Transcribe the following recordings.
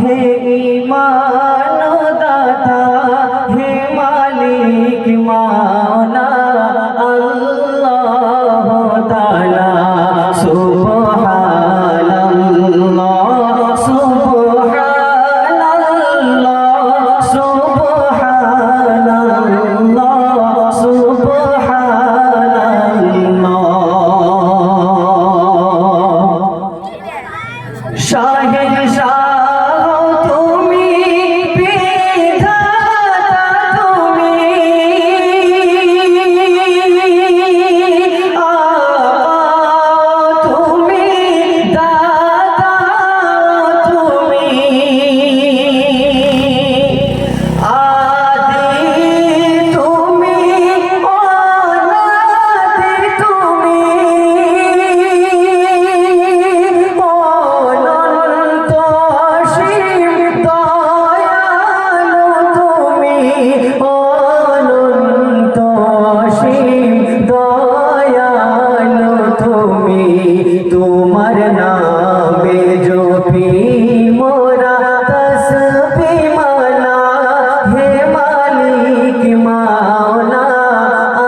হে ইমান নামে জপি মোরা তসবি মালা হে মালিক মাওলা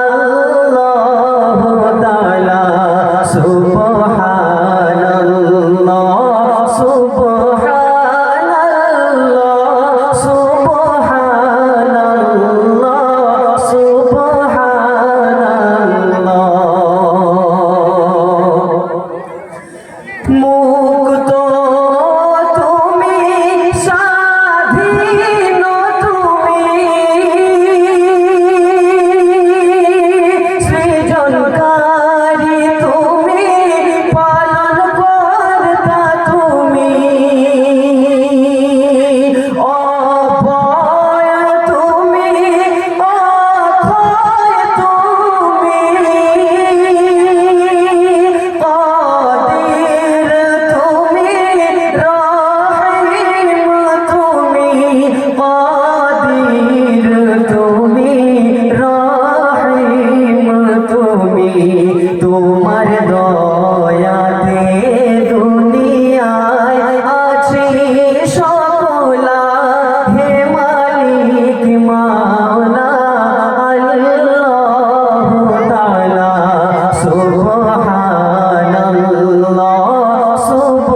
আল্লাহ তাআলা সুবহানাল্লাহ সুবহানাল্লাহ সব